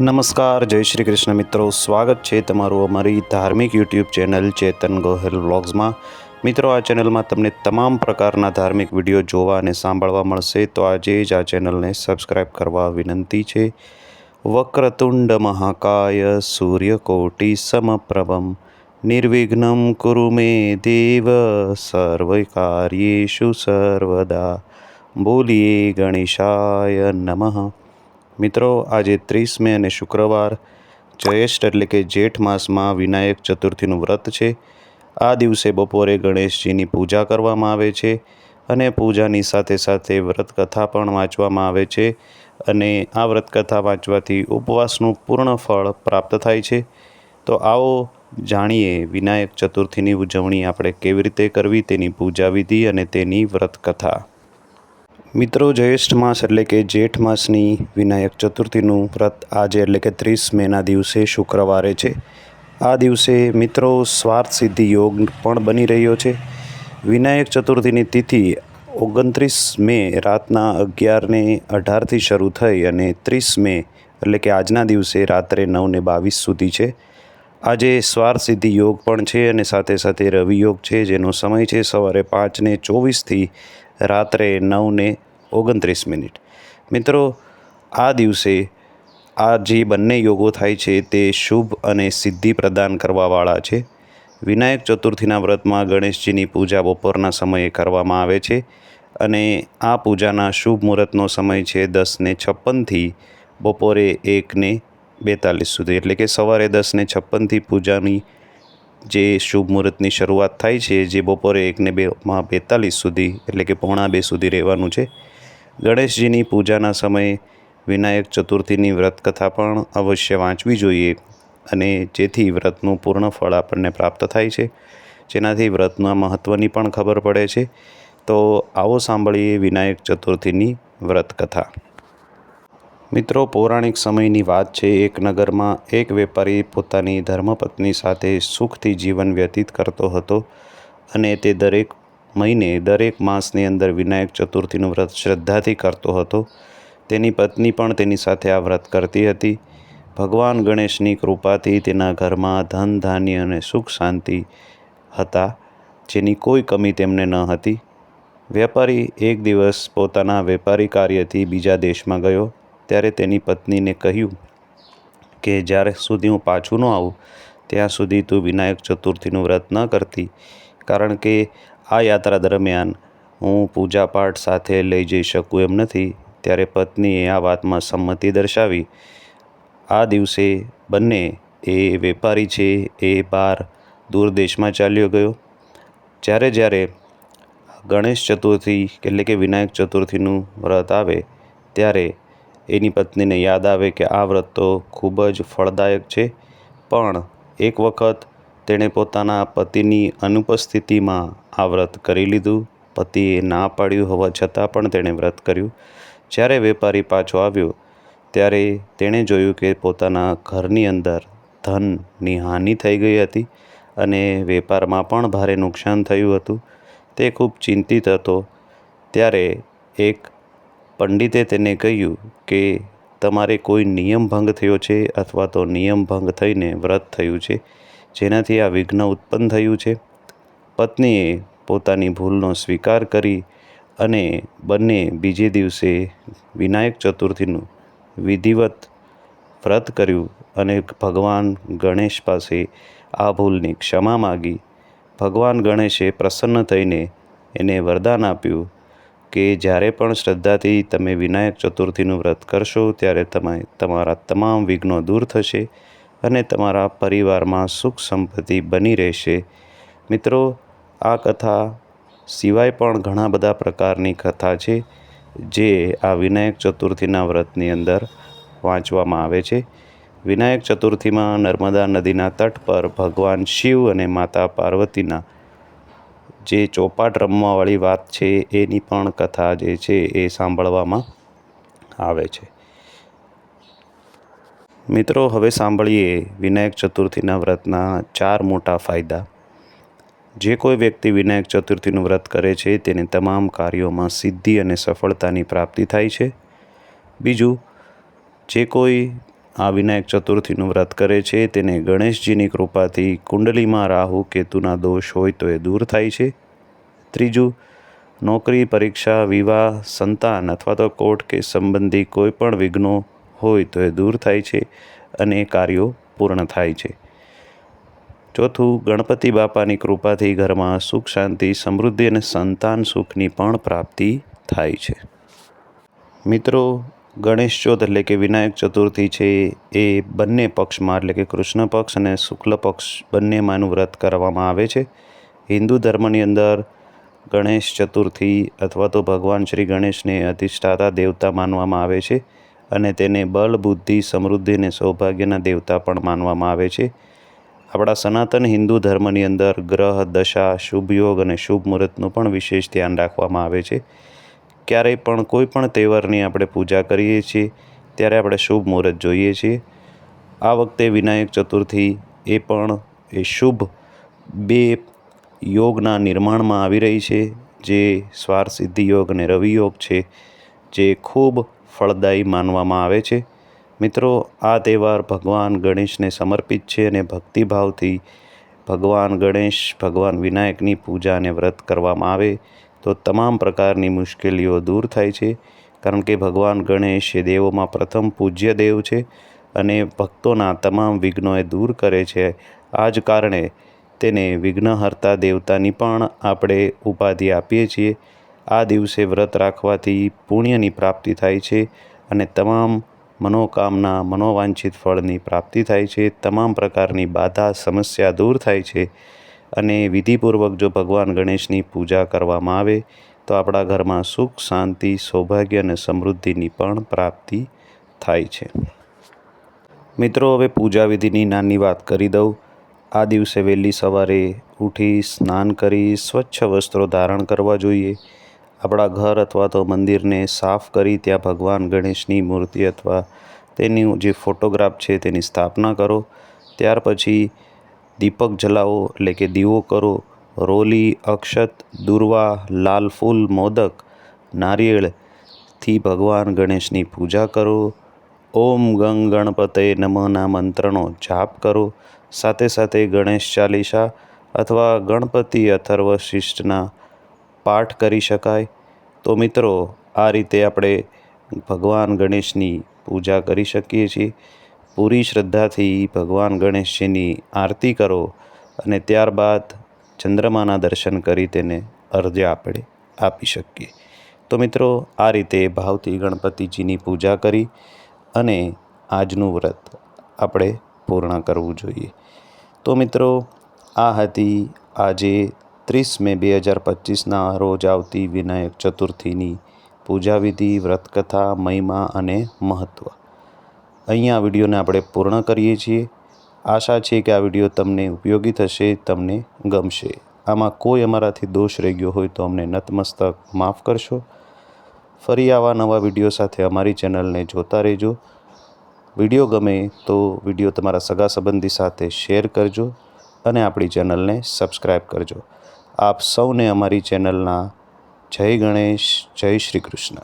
નમસ્કાર, જય શ્રી કૃષ્ણ મિત્રો. સ્વાગત છે તમારું અમારી ધાર્મિક યુટ્યુબ ચેનલ ચેતન ગોહેલ વ્લોગ્સમાં. મિત્રો, આ ચેનલમાં તમને તમામ પ્રકારના ધાર્મિક વીડિયો જોવા અને સાંભળવા મળશે. તો આજે જ આ ચેનલને સબસ્ક્રાઈબ કરવા વિનંતી છે. વક્રતુંડ મહાકાય સૂર્યકોટી સમપ્રભમ નિર્વિઘ્નમ કુરુ મે દેવ સર્વકાર્યેષુ સર્વદા. બોલીએ ગણેશાય નમઃ. મિત્રો, આજે ત્રીસ મે અને શુક્રવાર જયેષ્ઠ એટલે કે જેઠ માસમાં વિનાયક ચતુર્થીનું વ્રત છે. આ દિવસે બપોરે ગણેશજીની પૂજા કરવામાં આવે છે અને પૂજાની સાથે સાથે વ્રત કથા પણ વાંચવામાં આવે છે અને આ વ્રત કથા વાંચવાથી ઉપવાસનું પૂર્ણ ફળ પ્રાપ્ત થાય છે. તો આવો જાણીએ વિનાયક ચતુર્થીની ઉજવણી આપણે કેવી રીતે કરવી, તેની પૂજા વિધિ અને તેની વ્રત કથા મિત્રો, જ્યેષ્ઠ માસ એટલે કે જેઠ માસની વિનાયક ચતુર્થીનું વ્રત આજે એટલે કે ત્રીસ મેના દિવસે શુક્રવારે છે. આ દિવસે મિત્રો સ્વાર્થ સિદ્ધિ યોગ પણ બની રહ્યો છે. વિનાયક ચતુર્થીની તિથિ ઓગણત્રીસ મે રાતના અગિયારને અઢારથી શરૂ થઈ અને ત્રીસ મે એટલે કે આજના દિવસે રાત્રે નવને બાવીસ સુધી છે. આજે સ્વાર્થ સિદ્ધિ યોગ પણ છે અને સાથે સાથે રવિ યોગ છે, જેનો સમય છે સવારે પાંચને ચોવીસથી રાત્રે નવને ઓગણત્રીસ મિનિટ. મિત્રો, આ દિવસે આ જે બંને યોગો થાય છે તે શુભ અને સિદ્ધિ પ્રદાન કરવાવાળા છે. વિનાયક ચતુર્થીના વ્રતમાં ગણેશજીની પૂજા બપોરના સમયે કરવામાં આવે છે અને આ પૂજાના શુભ મુહૂર્તનો સમય છે દસને છપ્પનથી બપોરે એકને બેતાલીસ સુધી. એટલે કે સવારે દસને છપ્પનથી પૂજાની જે શુભ મુહૂર્તની શરૂઆત થાય છે, જે બપોરે એકને બેમાં બેતાલીસ સુધી, એટલે કે પોણા બે સુધી રહેવાનું છે. ગણેશજીની પૂજાના સમયે વિનાયક ચતુર્થીની વ્રતકથા પણ અવશ્ય વાંચવી જોઈએ અને જેથી વ્રતનું પૂર્ણ ફળ આપણને પ્રાપ્ત થાય છે. જેનાથી વ્રતના મહત્ત્વની પણ ખબર પડે છે. તો આવો સાંભળીએ વિનાયક ચતુર્થીની વ્રત કથા મિત્રો, પૌરાણિક સમયની વાત છે, એક નગરમાં એક વેપારી પોતાની ધર્મપત્ની સાથે સુખથી જીવન વ્યતીત કરતો હતો અને તે દરેક મહિને, દરેક માસની અંદર વિનાયક ચતુર્થીનું વ્રત શ્રદ્ધાથી કરતો હતો. તેની પત્ની પણ તેની સાથે આ વ્રત કરતી હતી. ભગવાન ગણેશની કૃપાથી તેના ઘરમાં ધન, ધાન્ય અને સુખ શાંતિ હતા, જેની કોઈ કમી તેમને ન હતી. વેપારી એક દિવસ પોતાના વેપારી કાર્યથી બીજા દેશમાં ગયો. ત્યારે તેની પત્નીને કહ્યું કે જ્યારે સુધી હું પાછું ન આવું, ત્યાં સુધી તું વિનાયક ચતુર્થીનું વ્રત ન કરતી, કારણ કે આ યાત્રા દરમિયાન હું પૂજાપાઠ સાથે લઈ જઈ શકું એમ નથી. ત્યારે પત્નીએ આ વાતમાં સંમતિ દર્શાવી, આ દિવસે બંને એ વેપારી છે, એ બહાર દૂર દેશમાં ચાલ્યો ગયો. જ્યારે જ્યારે ગણેશ ચતુર્થી એટલે કે વિનાયક ચતુર્થીનું વ્રત આવે, ત્યારે એની પત્નીને યાદ આવે કે આ વ્રત તો ખૂબ જ ફળદાયક છે. પણ એક વખત તેણે પોતાના પતિની અનુપસ્થિતિમાં આ વ્રત કરી લીધું. પતિએ ના પાડ્યું હોવા છતાં પણ તેણે વ્રત કર્યું. જ્યારે વેપારી પાછો આવ્યો, ત્યારે તેણે જોયું કે પોતાના ઘરની અંદર ધનની હાનિ થઈ ગઈ હતી અને વેપારમાં પણ ભારે નુકસાન થયું હતું. તે ખૂબ ચિંતિત હતો. ત્યારે એક પંડિતે તેને કહ્યું કે, તમારે કોઈ નિયમ ભંગ થયો છે અથવા તો નિયમ ભંગ થઈને વ્રત થયું છે, જેનાથી આ વિઘ્ન ઉત્પન્ન થયું છે પત્નીએ પોતાની ભૂલનો સ્વીકાર કરી અને બંને બીજે દિવસે વિનાયક ચતુર્થીનું વિધિવત વ્રત કર્યું અને ભગવાન ગણેશ પાસે આ ભૂલની ક્ષમા માગી. ભગવાન ગણેશે પ્રસન્ન થઈને એને વરદાન આપ્યું કે જ્યારે પણ શ્રદ્ધાથી તમે વિનાયક ચતુર્થીનું વ્રત કરશો, ત્યારે તમે તમારા તમામ વિઘ્નો દૂર થશે અને તમારા પરિવારમાં સુખ સંપત્તિ બની રહેશે. મિત્રો, આ કથા સિવાય પણ ઘણા બધા પ્રકારની કથા છે, જે આ વિનાયક ચતુર્થીના વ્રતની અંદર વાંચવામાં આવે છે. વિનાયક ચતુર્થીમાં નર્મદા નદીના તટ પર ભગવાન શિવ અને માતા પાર્વતીના જે ચોપાટ રમવાવાળી વાત છે, એની પણ કથા જે છે, એ સાંભળવામાં આવે છે. મિત્રો, હવે સાંભળીએ વિનાયક ચતુર્થીના વ્રતના ચાર મોટા ફાયદા. જે કોઈ વ્યક્તિ વિનાયક ચતુર્થીનું વ્રત કરે છે, તેને તમામ કાર્યોમાં સિદ્ધિ અને સફળતાની પ્રાપ્તિ થાય છે. બીજું, જે કોઈ આ વિનાયક ચતુર્થીનું વ્રત કરે છે. તેને ગણેશજીની કૃપાથી કુંડલીમાં રાહુ કેતુના દોષ હોય તો એ દૂર થાય છે. ત્રીજું, નોકરી, પરીક્ષા, વિવાહ, સંતાન અથવા તો કોર્ટ કે સંબંધી કોઈ પણ વિઘ્નો હોય તો એ દૂર થાય છે અને કાર્યો પૂર્ણ થાય છે. ચોથું, ગણપતિ બાપાની કૃપાથી ઘરમાં સુખ, શાંતિ, સમૃદ્ધિ અને સંતાન સુખની પણ પ્રાપ્તિ થાય છે. મિત્રો ગણેશ ચોથ એટલે કે વિનાયક ચતુર્થી છે એ બંને પક્ષમાં, એટલે કે કૃષ્ણ પક્ષ અને શુક્લ પક્ષ બંનેમાંનું વ્રત કરવામાં આવે છે. હિન્દુ ધર્મની અંદર ગણેશ ચતુર્થી અથવા તો ભગવાન શ્રી ગણેશને અધિષ્ઠાતા દેવતા માનવામાં આવે છે અને તેને બળ, બુદ્ધિ, સમૃદ્ધિ અને સૌભાગ્યના દેવતા પણ માનવામાં આવે છે. આપણા સનાતન હિન્દુ ધર્મની અંદર ગ્રહ, દશા, શુભ યોગ અને શુભ મુહૂર્તનું પણ વિશેષ ધ્યાન રાખવામાં આવે છે. ક્યારેય પણ કોઈ પણ તહેવારની આપણે પૂજા કરીએ છીએ, ત્યારે આપણે શુભ મુહૂર્ત જોઈએ છીએ. આ વખતે વિનાયક ચતુર્થી એ પણ એ શુભ બે યોગના નિર્માણમાં આવી રહી છે, જે સ્વાર સિદ્ધિ યોગ અને રવિ યોગ છે, જે ખૂબ ફળદાયી માનવામાં આવે છે. મિત્રો, આ તહેવાર ભગવાન ગણેશને સમર્પિત છે અને ભક્તિભાવથી ભગવાન ગણેશ, ભગવાન વિનાયકની પૂજા અને વ્રત કરવામાં આવે તો તમામ પ્રકારની મુશ્કેલીઓ દૂર થાય છે, કારણ કે ભગવાન ગણેશ એ દેવોમાં પ્રથમ પૂજ્ય દેવ છે અને ભક્તોના તમામ વિઘ્નો એ દૂર કરે છે. આ જ કારણે તેને વિઘ્નહર્તા દેવતાની પણ આપણે ઉપાધિ આપીએ છીએ. આ દિવસે વ્રત રાખવાથી પુણ્યની પ્રાપ્તિ થાય છે અને તમામ મનોકામના, મનોવાંછિત ફળની પ્રાપ્તિ થાય છે. તમામ પ્રકારની બાધા, સમસ્યા દૂર થાય છે. અને વિધિપૂર્વક જો ભગવાન ગણેશની પૂજા કરવામાં આવે, તો આપણા ઘરમાં સુખ, શાંતિ, સૌભાગ્ય અને સમૃદ્ધિની પણ પ્રાપ્તિ થાય છે. મિત્રો, હવે પૂજા વિધિની નાની વાત કરી દઉં. આ દિવસે વહેલી સવારે ઉઠી સ્નાન કરી સ્વચ્છ વસ્ત્રો ધારણ કરવા જોઈએ. આપણા ઘર અથવા તો મંદિરને સાફ કરી ત્યાં ભગવાન ગણેશની મૂર્તિ અથવા તેની જે ફોટોગ્રાફ છે તેની સ્થાપના કરો. ત્યાર પછી દીપક જલાવો એટલે કે દીવો કરો. રોલી, અક્ષત, દુર્વા, લાલ ફૂલ, મોદક નારિયેળથી ભગવાન ગણેશની પૂજા કરો. ઓમ ગંગ ગણપતે નમઃના મંત્રનો જાપ કરો. સાથે સાથે ગણેશ ચાલીસા અથવા ગણપતિ અથર્વ શિષ્ટના પાઠ કરી શકાય. તો મિત્રો, આ રીતે આપણે ભગવાન ગણેશની પૂજા કરી શકીએ છીએ. પૂરી શ્રદ્ધાથી ભગવાન ગણેશજીની આરતી કરો અને ત્યારબાદ ચંદ્રમાના દર્શન કરી તેને અર્ધ્ય આપણે આપી શકીએ. તો મિત્રો, આ રીતે ભાવથી ગણપતિજીની પૂજા કરી અને આજનું વ્રત આપણે પૂર્ણ કરવું જોઈએ. તો મિત્રો, આ હતી આજે ત્રીસ મે બે હજાર પચીસના રોજ આવતી વિનાયક ચતુર્થીની પૂજા વિધિ વ્રતકથા, મહિમા અને મહત્ત્વ અહીંયા વિડીયોને આપણે પૂર્ણ કરીએ છીએ. આશા છે કે આ વીડિયો તમને ઉપયોગી થશે, તમને ગમશે. આમાં કોઈ અમારાથી દોષ રહી ગયો હોય તો અમને નતમસ્તક માફ કરશો. ફરી આવા નવા વીડિયો સાથે અમારી ચેનલને જોતા રહેજો. વીડિયો ગમે તો વીડિયો તમારા સગા સંબંધી સાથે શેર કરજો અને આપણી ચેનલને સબસ્ક્રાઈબ કરજો. આપ સૌને અમારી ચેનલના જય ગણેશ, જય શ્રી કૃષ્ણ.